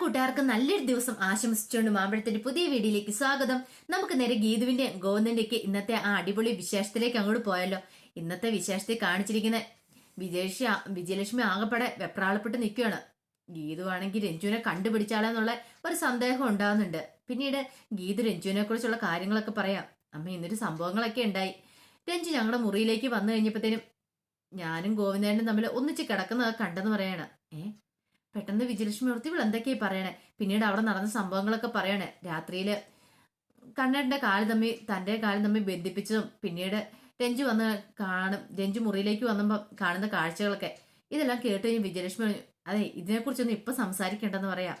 കൂട്ടുകാർക്ക് നല്ലൊരു ദിവസം ആശംസിച്ചുകൊണ്ട് മാമ്പഴത്തിന്റെ പുതിയ വീഡിയോയിലേക്ക് സ്വാഗതം. നമുക്ക് നേരെ ഗീതുവിന്റെ ഗോവിന്ദന്റെയൊക്കെ ഇന്നത്തെ ആ അടിപൊളി വിശേഷത്തിലേക്ക് അങ്ങോട്ട് പോയല്ലോ ഇന്നത്തെ വിശേഷത്തെ കാണിച്ചിരിക്കുന്ന വിജയലക്ഷ്മി വിജയലക്ഷ്മി ആകെപ്പെടെ വെപ്രാളപ്പെട്ട് നിൽക്കുകയാണ്. ഗീതു ആണെങ്കിൽ രഞ്ജുവിനെ കണ്ടുപിടിച്ചാലെന്നുള്ള ഒരു സന്ദേഹം ഉണ്ടാകുന്നുണ്ട് പിന്നീട് ഗീതു രഞ്ജുവിനെ കുറിച്ചുള്ള കാര്യങ്ങളൊക്കെ പറയാം. അമ്മ ഇന്നൊരു സംഭവങ്ങളൊക്കെ ഉണ്ടായി. രഞ്ജു ഞങ്ങളുടെ മുറിയിലേക്ക് വന്നു കഴിഞ്ഞപ്പോഴത്തേനും ഞാനും ഗോവിന്ദേനും തമ്മിൽ ഒന്നിച്ച് കിടക്കുന്നതൊക്കെ കണ്ടെന്ന് പറയാണ്. ഏ പെട്ടെന്ന് വിജയലക്ഷ്മി ഓർത്തി ഇവൾ എന്തൊക്കെയാ പറയണേ? പിന്നീട് അവിടെ നടന്ന സംഭവങ്ങളൊക്കെ പറയണേ. രാത്രിയിൽ കണ്ണേട്ടന്റെ കാൽ തമ്മി തന്റെ കാൽ തമ്മി ബന്ധിപ്പിച്ചതും പിന്നീട് രഞ്ജു വന്ന് കാണും രഞ്ജു മുറിയിലേക്ക് വന്നപ്പോൾ കാണുന്ന കാഴ്ചകളൊക്കെ. ഇതെല്ലാം കേട്ട് കഴിഞ്ഞ് വിജയലക്ഷ്മി അതെ ഇതിനെക്കുറിച്ചൊന്നും ഇപ്പൊ സംസാരിക്കേണ്ടെന്ന് പറയാ.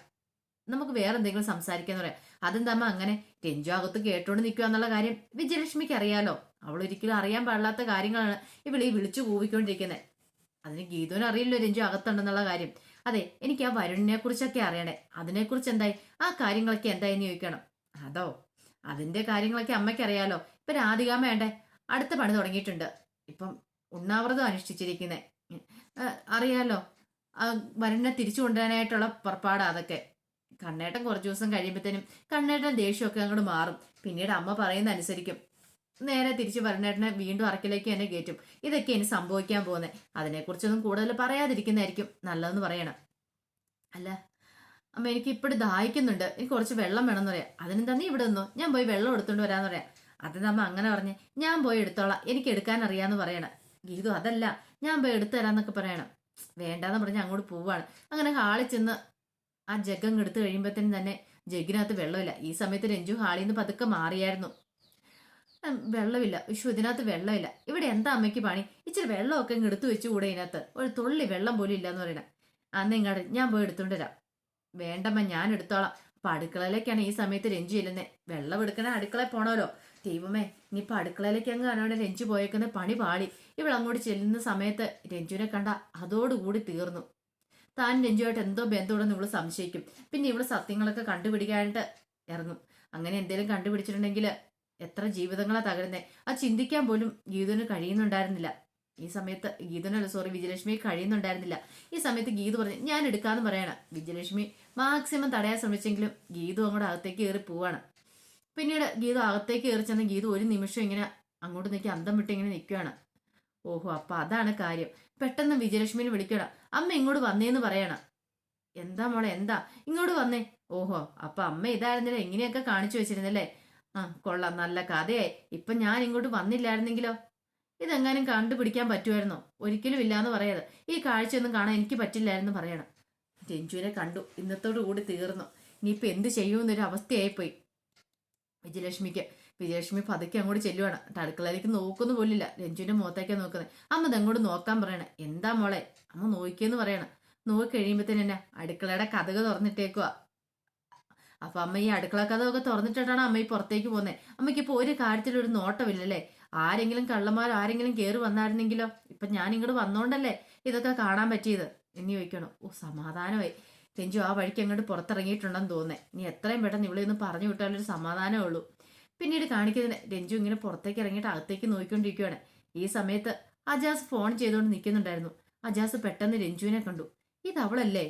നമുക്ക് വേറെ എന്തെങ്കിലും സംസാരിക്കാന്ന് പറയാം. അതെന്താ അങ്ങനെ രഞ്ജു അകത്ത് കേട്ടോണ്ട് നിൽക്കുക എന്നുള്ള കാര്യം വിജയലക്ഷ്മിക്ക് അറിയാലോ. അവൾ ഒരിക്കലും അറിയാൻ പാടില്ലാത്ത കാര്യങ്ങളാണ് ഇവളീ വിളിച്ചു കൂവിക്കൊണ്ടിരിക്കുന്നത് അതിന് ഗീതുവിന് രഞ്ജു അകത്തുണ്ടെന്നുള്ള കാര്യം. അതെ എനിക്ക് ആ വരുണിനെ കുറിച്ചൊക്കെ അറിയണേ അതിനെക്കുറിച്ച് എന്തായി ആ കാര്യങ്ങളൊക്കെ എന്തായെന്ന് ചോദിക്കണം. അതോ അതിന്റെ കാര്യങ്ങളൊക്കെ അമ്മയ്ക്ക് അറിയാലോ ഇപ്പൊ രാധികാമ വേണ്ടേ? അടുത്ത പണി തുടങ്ങിയിട്ടുണ്ട്. ഇപ്പം ഉണ്ണാവ്രതം അനുഷ്ഠിച്ചിരിക്കുന്നേ. അറിയാലോ. വരുണിനെ തിരിച്ചു കൊണ്ടുവരാനായിട്ടുള്ള പുറപ്പാടാ അതൊക്കെ. കണ്ണേട്ടൻ കുറച്ചു ദിവസം കഴിയുമ്പോഴത്തേനും കണ്ണേട്ടൻ ദേഷ്യമൊക്കെ അങ്ങോട്ട് മാറും. പിന്നീട് അമ്മ പറയുന്ന അനുസരിക്കും നേരെ തിരിച്ചു വരണേട്ടനെ വീണ്ടും അറക്കിലേക്ക് തന്നെ കയറ്റും. ഇതൊക്കെ ഇനി സംഭവിക്കാൻ പോകുന്നത് അതിനെക്കുറിച്ചൊന്നും കൂടുതൽ പറയാതിരിക്കുന്നതായിരിക്കും നല്ലതെന്ന് പറയണം. അല്ല അമ്മ എനിക്ക് ഇപ്പോഴും ദാഹിക്കുന്നുണ്ട്. എനിക്ക് കുറച്ച് വെള്ളം വേണമെന്ന് പറയാം. അതിനെന്താ നീ ഇവിടെ നിന്നോ? ഞാൻ പോയി വെള്ളം എടുത്തുകൊണ്ട് വരാന്ന് പറയാം. നമ്മ അങ്ങനെ പറഞ്ഞ്? ഞാൻ പോയി എടുത്തോളാം. എനിക്ക് എടുക്കാൻ അറിയാന്ന് പറയണം. ഗീതു അതല്ല. ഞാൻ പോയി എടുത്തു തരാന്നൊക്കെ പറയണം. വേണ്ടാന്ന് പറഞ്ഞ് അങ്ങോട്ട് പോവാണ്. അങ്ങനെ ഹാളിൽ ചെന്ന് ആ ജഗം എടുത്തു കഴിയുമ്പോഴത്തേനും തന്നെ ജഗിനകത്ത് വെള്ളമില്ല. ഈ സമയത്ത് രഞ്ജു ഹാളിൽ നിന്ന് പതുക്കെ മാറിയായിരുന്നു. വെള്ളമില്ല. വിഷു ഇതിനകത്ത് വെള്ളമില്ല. ഇവിടെ എന്താ അമ്മയ്ക്ക് പണി? ഇച്ചിരി വെള്ളമൊക്കെ ഇങ്ങ് എടുത്തു വെച്ചു കൂടെ ഇതിനകത്ത്. ഒരു തുള്ളി വെള്ളം പോലും ഇല്ലെന്ന് പറയണേ അന്ന് ഇങ്ങോട്ട് ഞാൻ പോയി എടുത്തോണ്ട് വരാം. വേണ്ടമ്മ ഞാൻ എടുത്തോളാം. അപ്പൊ അടുക്കളയിലേക്കാണ് ഈ സമയത്ത് രഞ്ജു ചെല്ലുന്നത് വെള്ളം എടുക്കണ അടുക്കളയിൽ പോണല്ലോ ദൈവമേ ഇനിയിപ്പൊ അടുക്കളയിലേക്ക് അങ്ങ് കാണുവാണ് രഞ്ജു പോയേക്കുന്ന. പണി പാളി. ഇവൾ അങ്ങോട്ട് ചെല്ലുന്ന സമയത്ത് രഞ്ജുവിനെ കണ്ട അതോടുകൂടി തീർന്നു. താൻ രഞ്ജുവായിട്ട് എന്തോ ബന്ധമുണ്ടെന്ന് ഇവൾ സംശയിക്കും. പിന്നെ ഇവൾ സത്യങ്ങളൊക്കെ കണ്ടുപിടിക്കാനായിട്ട് ഇറങ്ങും. അങ്ങനെ എന്തെങ്കിലും കണ്ടുപിടിച്ചിട്ടുണ്ടെങ്കിൽ എത്ര ജീവിതങ്ങളാ തകരുന്നത് ആ ചിന്തിക്കാൻ പോലും ഗീതുവിന് കഴിയുന്നുണ്ടായിരുന്നില്ല. ഈ സമയത്ത് ഗീതുവിനല്ല സോറി വിജയലക്ഷ്മി കഴിയുന്നുണ്ടായിരുന്നില്ല. ഈ സമയത്ത് ഗീതു പറഞ്ഞു ഞാൻ എടുക്കാന്ന് പറയണം. വിജയലക്ഷ്മി മാക്സിമം തടയാൻ ശ്രമിച്ചെങ്കിലും ഗീതു അങ്ങോട്ട് അകത്തേക്ക് കയറി പോവാണ്. പിന്നീട് ഗീതു അകത്തേക്ക് കയറി ചെന്ന ഗീതു ഒരു നിമിഷം ഇങ്ങനെ അങ്ങോട്ട് നിൽക്കി അന്തം വിട്ട് ഇങ്ങനെ നിൽക്കുകയാണ് ഓഹോ അപ്പൊ അതാണ് കാര്യം. പെട്ടെന്ന് വിജയലക്ഷ്മിനെ വിളിക്കണം അമ്മ ഇങ്ങോട്ട് വന്നേന്ന് പറയണം. എന്താ മോളെ എന്താ? ഇങ്ങോട്ട് വന്നേ. ഓഹോ അപ്പൊ അമ്മ ഇതായിരുന്നില്ല? ഇങ്ങനെയൊക്കെ കാണിച്ചു വെച്ചിരുന്നല്ലേ? ആ കൊള്ളാം. നല്ല കഥയായി. ഇപ്പൊ ഞാൻ ഇങ്ങോട്ട് വന്നില്ലായിരുന്നെങ്കിലോ? ഇതെങ്ങാനും കണ്ടുപിടിക്കാൻ പറ്റുമായിരുന്നോ? ഒരിക്കലും ഇല്ലാന്ന് പറയാതെ ഈ കാഴ്ചയൊന്നും കാണാൻ എനിക്ക് പറ്റില്ലായിരുന്നു പറയണം. രഞ്ജുവിനെ കണ്ടു. ഇന്നത്തോടു കൂടി തീർന്നു. ഇനിയിപ്പൊ എന്ത് ചെയ്യുമെന്നൊരു അവസ്ഥയായിപ്പോയി. വിജയലക്ഷ്മിക്ക്. വിജയലക്ഷ്മി പതുക്കെ അങ്ങോട്ട് ചെല്ലുവാണ്. അടുക്കളയിലേക്ക് നോക്കുന്നു പോലില്ല രഞ്ജുവിന്റെ മുഖത്തേക്കാ നോക്കുന്നത് അമ്മ ഇതങ്ങോട്ട് നോക്കാൻ പറയണേ. എന്താ മോളെ? അമ്മ നോക്കിയെന്ന് പറയണം. നോക്കി കഴിയുമ്പോഴത്തേന് അടുക്കളയുടെ കഥകൾ തുറന്നിട്ടേക്കുവാ. അപ്പൊ അമ്മ ഈ അടുക്കള കഥമൊക്കെ തുറന്നിട്ടിട്ടാണ് അമ്മ ഈ പുറത്തേക്ക് പോകുന്നത് അമ്മയ്ക്ക് ഇപ്പൊ ഒരു കാര്യത്തിൽ ഒരു നോട്ടമില്ലല്ലേ? ആരെങ്കിലും കള്ളന്മാർ ആരെങ്കിലും കയറി വന്നായിരുന്നെങ്കിലോ? ഇപ്പൊ ഞാൻ ഇങ്ങോട്ട് വന്നോണ്ടല്ലേ ഇതൊക്കെ കാണാൻ പറ്റിയത്? എന്ന് ചോദിക്കണം. ഓ സമാധാനമായി. രഞ്ജു ആ വഴിക്ക് അങ്ങോട്ട് പുറത്തിറങ്ങിയിട്ടുണ്ടെന്ന് തോന്നേ നീ എത്രയും പെട്ടെന്ന് ഇവിടെ ഒന്ന് പറഞ്ഞു വിട്ടാലൊരു സമാധാനമേ ഉള്ളൂ. പിന്നീട് കാണിക്കുന്നതിന് രഞ്ജു ഇങ്ങനെ പുറത്തേക്ക് ഇറങ്ങിയിട്ട് അകത്തേക്ക് നോക്കിക്കൊണ്ടിരിക്കുകയാണ് ഈ സമയത്ത് അജാസ് ഫോൺ ചെയ്തുകൊണ്ട് നിൽക്കുന്നുണ്ടായിരുന്നു അജാസ് പെട്ടെന്ന് രഞ്ജുവിനെ കണ്ടു. ഇത് അവളല്ലേ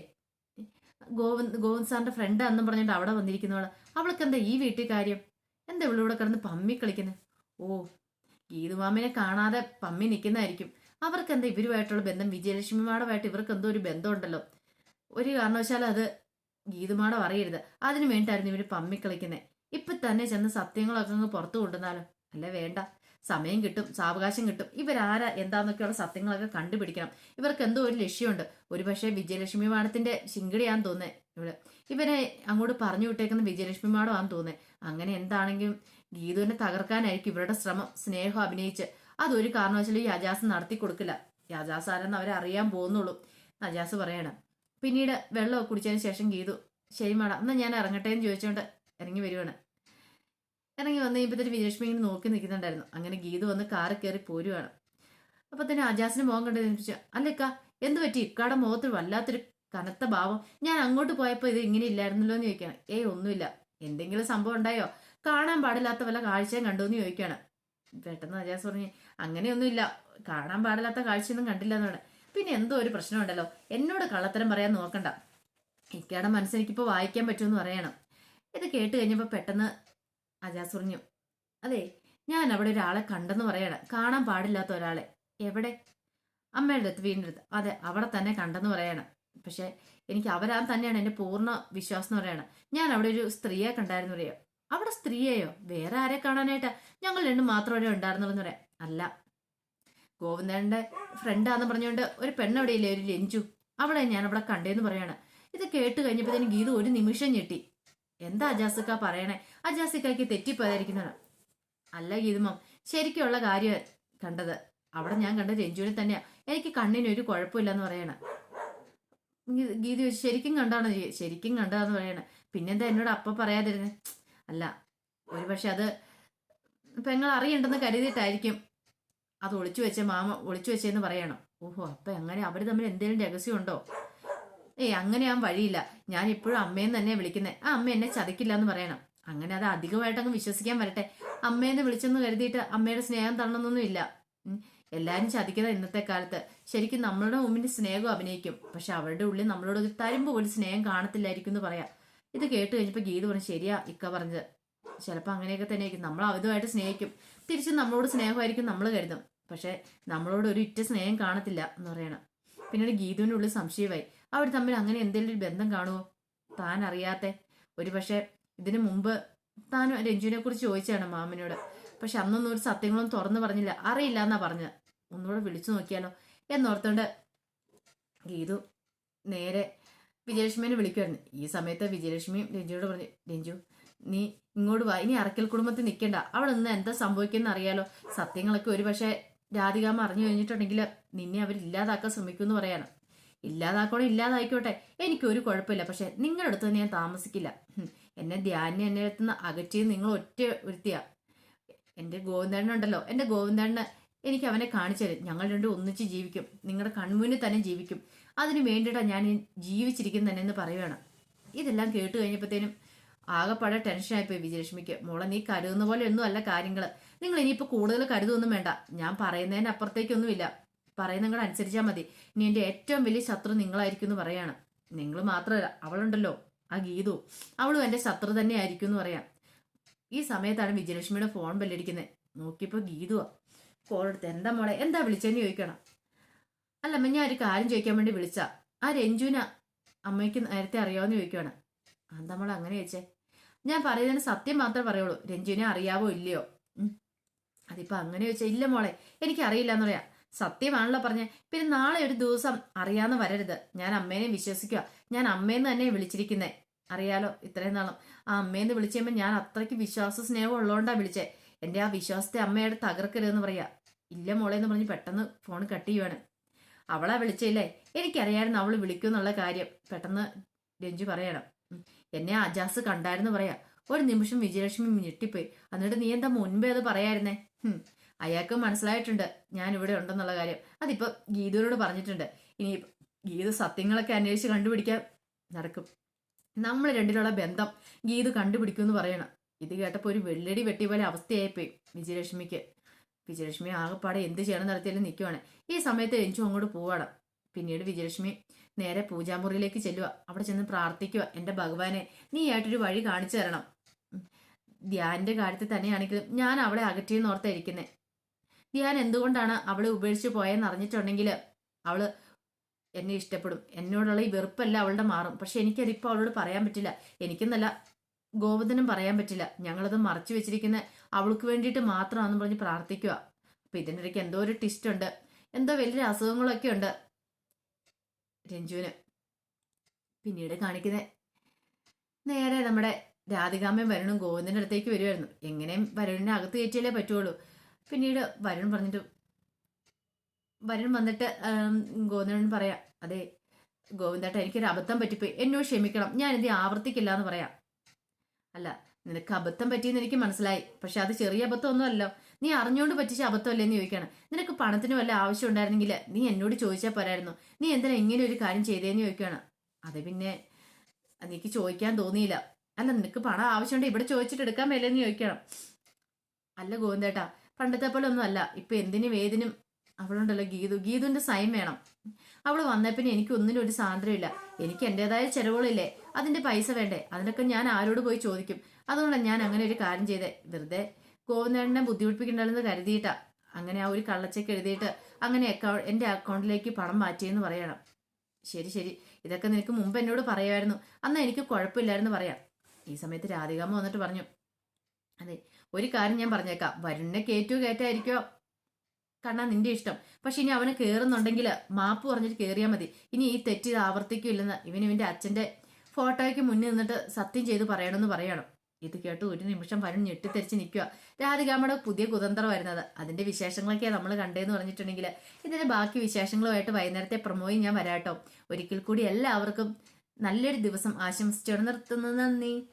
ഗോവിന്ദ് ഗോവിന്ദ് സാറിന്റെ ഫ്രണ്ട് എന്നും പറഞ്ഞിട്ട് അവിടെ വന്നിരിക്കുന്നവൾ. അവൾക്ക് എന്താ ഈ വീട്ടിൽ കാര്യം എന്താ ഇവളിവിടെ കിടന്ന് പമ്മി കളിക്കുന്നത് ഓ ഗീതുമാമിനെ കാണാതെ പമ്മി നിൽക്കുന്നതായിരിക്കും അവർക്ക് എന്താ ഇവരുമായിട്ടുള്ള ബന്ധം? വിജയലക്ഷ്മിമാടുമായിട്ട് ഇവർക്ക് എന്തോ ഒരു ബന്ധമുണ്ടല്ലോ. ഒരു കാരണവശാലും അത് ഗീതുമാടം അറിയരുത് അതിനു വേണ്ടിയിട്ടായിരുന്നു ഇവർ പമ്മി കളിക്കുന്നത് ഇപ്പൊ തന്നെ ചെന്ന് സത്യങ്ങളൊക്കെ അങ്ങ് പുറത്തു കൊണ്ടുവന്നാലോ? അല്ല വേണ്ട. സമയം കിട്ടും സാവകാശം കിട്ടും. ഇവരാരാ? എന്താന്നൊക്കെയുള്ള സത്യങ്ങളൊക്കെ കണ്ടുപിടിക്കണം. ഇവർക്ക് എന്തോ ഒരു ലക്ഷ്യമുണ്ട്. ഒരുപക്ഷെ വിജയലക്ഷ്മി മാഡത്തിന്റെ ശിങ്കിടിയാന്ന് തോന്നേ ഇവിടെ. ഇവരെ അങ്ങോട്ട് പറഞ്ഞു വിട്ടേക്കുന്ന വിജയലക്ഷ്മി മാഡമാണെന്ന് തോന്നേ അങ്ങനെ എന്താണെങ്കിലും ഗീതുവിനെ തകർക്കാനായിരിക്കും ഇവരുടെ ശ്രമം സ്നേഹം അഭിനയിച്ച്. അതൊരു കാരണവശാലും ഈ അജാസ് നടത്തി കൊടുക്കില്ല. അജാസ് ആരെന്ന് അവരെ അറിയാൻ പോകുന്നുള്ളൂ. അജാസ് പറയണം പിന്നീട് വെള്ളം കുടിച്ചതിന് ശേഷം ഗീതു ശരി മാഡം എന്നാ ഞാൻ ഇറങ്ങട്ടെ എന്ന് ചോദിച്ചുകൊണ്ട് ഇറങ്ങി വരുവാണ്. ഇറങ്ങി വന്ന് കഴിയുമ്പോഴത്തേക്ക് വിജയലക്ഷ്മി ഇങ്ങനെ നോക്കി നിൽക്കുന്നുണ്ടായിരുന്നു. അങ്ങനെ ഗീത വന്ന് കാറ് കയറി പോരുവാണ്. അപ്പം തന്നെ അജാസിന് മുഖം കണ്ടു ചോദിച്ചു അല്ലേക്ക എന്ത് പറ്റി? ഇക്കാടെ മുഖത്ത് വല്ലാത്തൊരു കനത്ത ഭാവം. ഞാൻ അങ്ങോട്ട് പോയപ്പോൾ ഇത് ഇങ്ങനെ ഇല്ലായിരുന്നല്ലോ എന്ന് ചോദിക്കണം ഏയ് ഒന്നുമില്ല. എന്തെങ്കിലും സംഭവം ഉണ്ടായോ? കാണാൻ പാടില്ലാത്ത വല്ല കാഴ്ചയും കണ്ടു എന്ന് ചോദിക്കാണ് പെട്ടെന്ന് അജാസ് പറഞ്ഞു അങ്ങനെയൊന്നുമില്ല. കാണാൻ പാടില്ലാത്ത കാഴ്ചയൊന്നും കണ്ടില്ല എന്നാണ് പിന്നെ എന്തോ ഒരു പ്രശ്നമുണ്ടല്ലോ എന്നോട് കള്ളത്തരം പറയാൻ നോക്കണ്ട. ഇക്കയുടെ മനസ്സെനിക്കിപ്പോൾ വായിക്കാൻ പറ്റുമെന്ന് പറയണം. ഇത് കേട്ട് കഴിഞ്ഞപ്പോൾ പെട്ടെന്ന് അജാസ് പറഞ്ഞു അതെ ഞാൻ അവിടെ ഒരാളെ കണ്ടെന്ന് പറയണം. കാണാൻ പാടില്ലാത്ത ഒരാളെ. എവിടെ? അമ്മയുടെ അടുത്ത് വീടിന്റെ അടുത്ത്. അതെ അവിടെ തന്നെ കണ്ടെന്ന് പറയണം. പക്ഷെ എനിക്ക് അവരാ തന്നെയാണ് എന്റെ പൂർണ വിശ്വാസം എന്ന് പറയണം. ഞാൻ അവിടെ ഒരു സ്ത്രീയെ കണ്ടായിരുന്നു പറയാം അവിടെ സ്ത്രീയെയോ? വേറെ ആരെ കാണാനായിട്ടാ? ഞങ്ങൾ രണ്ടും മാത്രമേ ഉണ്ടായിരുന്നുള്ളൂ എന്ന് പറയാം. അല്ല. ഗോവിന്ദന്റെ ഫ്രണ്ടാന്ന് പറഞ്ഞുകൊണ്ട് ഒരു പെണ്ണവിടെ ഇല്ലേ ഒരു ലഞ്ചു? അവളെ ഞാൻ അവിടെ കണ്ടേന്ന് പറയാണ്. ഇത് കേട്ട് കഴിഞ്ഞപ്പോഴത്തേനും ഗീത ഒരു നിമിഷം ഞെട്ടി. എന്താ അജാസിക്ക പറയണേ? അജാസിക്കയ്ക്ക് തെറ്റിപ്പോയതായിരിക്കുന്നതാണ് അല്ല ഗീതുമം ശരിക്കുള്ള കാര്യം കണ്ടത് അവിടെ ഞാൻ കണ്ട രഞ്ജുവിനെ തന്നെയാ. എനിക്ക് കണ്ണിന് ഒരു കുഴപ്പമില്ലെന്ന് പറയണ. ഗീത ശരിക്കും കണ്ടാണ്? ശരിക്കും കണ്ടതെന്ന് പറയണ. പിന്നെന്താ എന്നോട് അപ്പ പറയാതിരുന്നേ? അല്ല ഒരു പക്ഷെ അത് പെങ്ങൾ അറിയണ്ടെന്ന് കരുതിയിട്ടായിരിക്കും അത് ഒളിച്ചു വെച്ച മാമ ഒളിച്ചു വെച്ചെന്ന് പറയണം. ഓഹോ അപ്പൊ എങ്ങനെ? അവർ തമ്മിൽ എന്തെങ്കിലും രഹസ്യമുണ്ടോ? ഏയ് അങ്ങനെ ഞാൻ വഴിയില്ല. ഞാൻ ഇപ്പോഴും അമ്മയെന്ന് തന്നെ വിളിക്കുന്നത് ആ അമ്മ എന്നെ ചതിക്കില്ല എന്ന് പറയണം. അങ്ങനെ അത് അധികമായിട്ട് അങ്ങ് വിശ്വസിക്കാൻ വരട്ടെ. അമ്മയെന്ന് വിളിച്ചെന്ന് കരുതിയിട്ട് അമ്മയുടെ സ്നേഹം തള്ളണമെന്നൊന്നും ഇല്ല. എല്ലാരും ചതിക്കുന്ന ഇന്നത്തെ കാലത്ത്. ശരിക്കും നമ്മളുടെ മുമ്പിൽ സ്നേഹം അഭിനയിക്കും. പക്ഷെ അവരുടെ ഉള്ളിൽ നമ്മളോട് ഒരു തരുമ്പ് പോലും സ്നേഹം കാണത്തില്ലായിരിക്കും എന്ന് പറയാം. ഇത് കേട്ട് കഴിഞ്ഞപ്പോൾ ഗീത പറഞ്ഞു ശരിയാ ഇക്ക പറഞ്ഞത് ചിലപ്പോൾ അങ്ങനെയൊക്കെ തന്നെ ആയിരിക്കും നമ്മൾ അവരുമായിട്ട് സ്നേഹിക്കും. തിരിച്ചും നമ്മളോട് സ്നേഹമായിരിക്കും നമ്മൾ കരുതും. പക്ഷെ നമ്മളോട് ഒരു ഇറ്റ സ്നേഹം കാണത്തില്ല എന്ന് പറയണം. പിന്നീട് ഗീതുവിന്റെ ഉള്ളിൽ സംശയമായി. അവർ തമ്മിൽ അങ്ങനെ എന്തെങ്കിലും ഒരു ബന്ധം കാണുമോ താൻ അറിയാത്തെ ഒരു പക്ഷെ ഇതിനു മുമ്പ് താൻ രഞ്ജുവിനെ കുറിച്ച് ചോദിച്ചാണ് മാമനോട്. പക്ഷെ അന്നൊന്നും ഒരു സത്യങ്ങളും തുറന്നു പറഞ്ഞില്ല. അറിയില്ല എന്നാ പറഞ്ഞത്. ഒന്നുകൂടെ വിളിച്ചു നോക്കിയാലോ? എന്നോർത്തോണ്ട് ഗീതു നേരെ വിജയലക്ഷ്മിനെ വിളിക്കുമായിരുന്നു ഈ സമയത്ത് വിജയലക്ഷ്മിയും രഞ്ജുവോട് പറഞ്ഞു രഞ്ജു നീ ഇങ്ങോട്ട് വാ. ഇനി അറക്കൽ കുടുംബത്തിൽ നിൽക്കണ്ട. അവിടെ നിന്ന് എന്താ സംഭവിക്കുന്ന അറിയാലോ. സത്യങ്ങളൊക്കെ ഒരു പക്ഷേ രാധികാമ അറിഞ്ഞു കഴിഞ്ഞിട്ടുണ്ടെങ്കിൽ നിന്നെ അവർ ഇല്ലാതാക്കാൻ ശ്രമിക്കുമെന്ന് പറയാണ്. ഇല്ലാതാക്കണോ ഇല്ലാതായിക്കോട്ടെ. എനിക്കൊരു കുഴപ്പമില്ല. പക്ഷെ നിങ്ങളുടെ അടുത്ത് ഞാൻ താമസിക്കില്ല. എന്നെ ധ്യാനം എന്നെ അടുത്തുനിന്ന് അകറ്റി നിങ്ങൾ ഒറ്റ ഒരുത്തിയാ. എന്റെ ഗോവിന്ദണ്ണുണ്ടല്ലോ എന്റെ ഗോവിന്ദണ്ണന് എനിക്ക് അവനെ കാണിച്ചു ഞങ്ങൾ രണ്ടും ഒന്നിച്ച് ജീവിക്കും. നിങ്ങളുടെ കൺമുന്നിൽ തന്നെ ജീവിക്കും. അതിനു വേണ്ടിയിട്ടാണ് ഞാൻ ഈ ജീവിച്ചിരിക്കുന്നത് തന്നെ എന്ന് പറയുകയാണ് ഇതെല്ലാം കേട്ട് കഴിഞ്ഞപ്പോഴത്തേനും ആകെപ്പാടെ ടെൻഷനായിപ്പോയി വിജയലക്ഷ്മിക്ക്. മോളെ നീ കരുതുന്ന പോലെ ഒന്നും അല്ല കാര്യങ്ങൾ നിങ്ങൾ ഇനിയിപ്പോൾ കൂടുതൽ കരുതൊന്നും വേണ്ട. ഞാൻ പറയുന്നതിന് അപ്പുറത്തേക്കൊന്നുമില്ല. പറയുന്ന നിങ്ങൾ അനുസരിച്ചാൽ മതി. ഇനി എന്റെ ഏറ്റവും വലിയ ശത്രു നിങ്ങളായിരിക്കും എന്ന് പറയാണ്. നിങ്ങൾ മാത്രമല്ല അവളുണ്ടല്ലോ ആ ഗീതു. അവളും എന്റെ ശത്രു തന്നെ ആയിരിക്കും എന്ന് പറയാം. ഈ സമയത്താണ് വിജയലക്ഷ്മിയുടെ ഫോൺ ബെല്ലടിക്കുന്നത്. നോക്കിയപ്പോൾ ഗീതുവാ. കോൾ എടുത്ത്. എന്താ മോളെ? എന്താ വിളിച്ചെന്ന് ചോദിക്കണം. അല്ല അമ്മ ഞാൻ ഒരു കാര്യം ചോദിക്കാൻ വേണ്ടി വിളിച്ച. ആ രഞ്ജുന അമ്മയ്ക്ക് നേരത്തെ അറിയാമെന്ന് ചോദിക്കുവാണ്. എന്താ മോളെ അങ്ങനെ ചോദിച്ചേ? ഞാൻ പറയുന്നതിന് സത്യം മാത്രമേ പറയുള്ളൂ. രഞ്ജുവിനെ അറിയാവോ ഇല്ലയോ? അതിപ്പോൾ അതിപ്പോ അങ്ങനെ ചോദിച്ചാൽ ഇല്ല മോളെ. എനിക്ക് അറിയില്ല എന്ന് പറയാം. സത്യമാണല്ലോ പറഞ്ഞേ. പിന്നെ നാളെ ഒരു ദിവസം അറിയാന്ന് വരരുത്. ഞാൻ അമ്മേനെ വിശ്വസിക്കുക ഞാൻ അമ്മേന്ന് തന്നെ വിളിച്ചിരിക്കുന്നേ. അറിയാലോ ഇത്രയും നാളും. ആ അമ്മേന്ന് വിളിച്ചു ഞാൻ അത്രയ്ക്ക് വിശ്വാസ സ്നേഹം ഉള്ളതുകൊണ്ടാ വിളിച്ചേ. എന്റെ ആ വിശ്വാസത്തെ അമ്മയുടെ തകർക്കരുതെന്ന് പറയാ. ഇല്ല മോളെ എന്ന് പറഞ്ഞ് പെട്ടെന്ന് ഫോൺ കട്ട് ചെയ്യുവാണ്. അവളാ വിളിച്ചില്ലേ? എനിക്കറിയായിരുന്നു അവൾ വിളിക്കുന്നുള്ള കാര്യം. പെട്ടെന്ന് രഞ്ജു പറയണം. എന്നെ അജാസ് കണ്ടായിരുന്നു പറയാ. ഒരു നിമിഷം വിജയലക്ഷ്മി ഞെട്ടിപ്പോയി. എന്നിട്ട് നീ എന്താ മുൻപേ അത് പറയായിരുന്നേ. അയാൾക്ക് മനസ്സിലായിട്ടുണ്ട് ഞാൻ ഇവിടെ ഉണ്ടെന്നുള്ള കാര്യം. അതിപ്പോ ഗീതയോട് പറഞ്ഞിട്ടുണ്ട്. ഇനി ഗീത സത്യങ്ങളൊക്കെ അന്വേഷിച്ച് കണ്ടുപിടിക്കാൻ നടക്കും. നമ്മൾ രണ്ടിലുള്ള ബന്ധം ഗീതു കണ്ടുപിടിക്കുമെന്ന് പറയണം. ഇത് കേട്ടപ്പോൾ ഒരു വെള്ളടി വെട്ടി പോലെ അവസ്ഥയായിപ്പോയി വിജയലക്ഷ്മിക്ക്. വിജയലക്ഷ്മി ആകെപ്പാടെ എന്ത് ചെയ്യണം നടത്തിയാലും നിൽക്കുവാണ് ഈ സമയത്ത് രഞ്ജു അങ്ങോട്ട് പോവാണ്. പിന്നീട് വിജയലക്ഷ്മി നേരെ പൂജാമുറിയിലേക്ക് ചെല്ലുക അവിടെ ചെന്ന് പ്രാർത്ഥിക്കുക എന്റെ ഭഗവാനെ നീ ആയിട്ടൊരു വഴി കാണിച്ചു തരണം. ഉം. ധ്യാനിന്റെ കാര്യത്തിൽ തന്നെയാണെങ്കിലും ഞാൻ അവളെ അകറ്റിയെന്ന് ഓർത്തായിരിക്കുന്നത് ധ്യാൻ എന്തുകൊണ്ടാണ് അവളെ ഉപേക്ഷിച്ച് പോയെന്ന് അറിഞ്ഞിട്ടുണ്ടെങ്കിൽ അവൾ എന്നെ ഇഷ്ടപ്പെടും. എന്നോടുള്ള ഈ വെറുപ്പല്ല അവളുടെ മാറും. പക്ഷെ എനിക്കതിപ്പോൾ അവളോട് പറയാൻ പറ്റില്ല. എനിക്കെന്നല്ല ഗോവിന്ദനും പറയാൻ പറ്റില്ല. ഞങ്ങളത് മറച്ചു വെച്ചിരിക്കുന്ന അവൾക്ക് വേണ്ടിയിട്ട് മാത്രമാണെന്ന് പറഞ്ഞ് പ്രാർത്ഥിക്കുക. അപ്പൊ ഇതിന്റെ ഇടയ്ക്ക് എന്തോ ഒരു ട്വിസ്റ്റ് ഉണ്ട്. എന്തോ വലിയ അസുഖങ്ങളൊക്കെ ഉണ്ട് രഞ്ജുവിന്. പിന്നീട് കാണിക്കുന്നത് നേരെ നമ്മുടെ രാധികാമ്മയും വരണും ഗോവിന്ദന്റെ അടുത്തേക്ക് വരുമായിരുന്നു എങ്ങനെയും വരുണിനെ അകത്ത് കയറ്റിയാലേ പറ്റുള്ളൂ. പിന്നീട് വരുൺ പറഞ്ഞിട്ട് വരുൺ വന്നിട്ട് ഗോവിന്ദനോട് പറയാം അതെ ഗോവിന്ദേട്ട എനിക്കൊരു അബദ്ധം പറ്റിപ്പോയി. എന്നോട് ക്ഷമിക്കണം. ഞാൻ ഇത് ആവർത്തിക്കില്ല എന്ന് പറയാം. അല്ല നിനക്ക് അബദ്ധം പറ്റിയെന്ന് എനിക്ക് മനസ്സിലായി. പക്ഷെ അത് ചെറിയ അബദ്ധമൊന്നുമല്ലോ നീ അറിഞ്ഞുകൊണ്ട് പറ്റിച്ച അബദ്ധമല്ലേ എന്ന് ചോദിക്കണം. നിനക്ക് പണത്തിന് വല്ല ആവശ്യം ഉണ്ടായിരുന്നെങ്കിൽ നീ എന്നോട് ചോദിച്ചാൽ പോരായിരുന്നു. നീ എന്തിനാ ഇങ്ങനെ ഒരു കാര്യം ചെയ്തേന്ന് ചോദിക്കുകയാണ് അത് പിന്നെ എനിക്ക് ചോദിക്കാൻ തോന്നിയില്ല. അല്ല നിനക്ക് പണം ആവശ്യമുണ്ട് ഇവിടെ ചോദിച്ചിട്ട് എടുക്കാൻ മേലെന്ന് ചോദിക്കണം. അല്ല ഗോവിന്ദേട്ടാ പണ്ടത്തെ പോലെ ഒന്നും അല്ല ഇപ്പൊ എന്തിനും ഏതിനും അവളുണ്ടല്ലോ ഗീതു. ഗീതുവിന്റെ സൈൻ വേണം. അവൾ വന്ന പിന്നെ എനിക്ക് ഒന്നിനും ഒരു സ്വാതന്ത്ര്യമില്ല. എനിക്ക് എന്റേതായ ചെലവുകളില്ലേ? അതിന്റെ പൈസ വേണ്ടേ? അതിനൊക്കെ ഞാൻ ആരോട് പോയി ചോദിക്കും. അതുകൊണ്ടാണ് ഞാൻ അങ്ങനെ ഒരു കാര്യം ചെയ്തേ. വെറുതെ ഗോവിന്ദനെ ബുദ്ധിമുട്ടിപ്പിക്കണ്ടെന്ന് കരുതിയിട്ടാ. അങ്ങനെ ആ ഒരു കള്ളച്ചെക്ക് എഴുതിയിട്ട് അങ്ങനെ അക്കൗണ്ട് എന്റെ അക്കൗണ്ടിലേക്ക് പണം മാറ്റിയെന്ന് പറയണം. ശരി ശരി. ഇതൊക്കെ നിനക്ക് മുമ്പ് എന്നോട് പറയുമായിരുന്നു. അന്ന് എനിക്ക് കുഴപ്പമില്ലായിരുന്നു പറയാം ഈ സമയത്ത് രാധികാമ്മ വന്നിട്ട് പറഞ്ഞു. അതെ ഒരു കാര്യം ഞാൻ പറഞ്ഞേക്കാം. വരുണിനെ കയറ്റു കയറ്റായിരിക്കോ കണ്ണാ നിന്റെ ഇഷ്ടം. പക്ഷെ ഇനി അവനെ കയറുന്നുണ്ടെങ്കിൽ മാപ്പ് പറഞ്ഞിട്ട് കയറിയാൽ മതി. ഇനി ഈ തെറ്റ് ഇത് ആവർത്തിക്കില്ലെന്ന് ഇവൻ ഇവന്റെ അച്ഛന്റെ ഫോട്ടോയ്ക്ക് മുന്നിൽ നിന്നിട്ട് സത്യം ചെയ്ത് പറയണമെന്ന് പറയണം. ഇത് കേട്ട് ഒരു നിമിഷം വരുൺ ഞെട്ടിത്തെറിച്ച് നിൽക്കുക രാധികാമ്മയുടെ പുതിയ കുതന്ത്രം വരുന്നത്. അതിന്റെ വിശേഷങ്ങളൊക്കെയാണ് നമ്മൾ കണ്ടതെന്ന് പറഞ്ഞിട്ടുണ്ടെങ്കിൽ ഇതിന്റെ ബാക്കി വിശേഷങ്ങളുമായിട്ട് വൈകുന്നേരത്തെ പ്രമോയും ഞാൻ വരാട്ടോ. ഒരിക്കൽ കൂടി എല്ലാവർക്കും നല്ലൊരു ദിവസം ആശംസിച്ചു നിർത്തുന്നു. നന്ദി.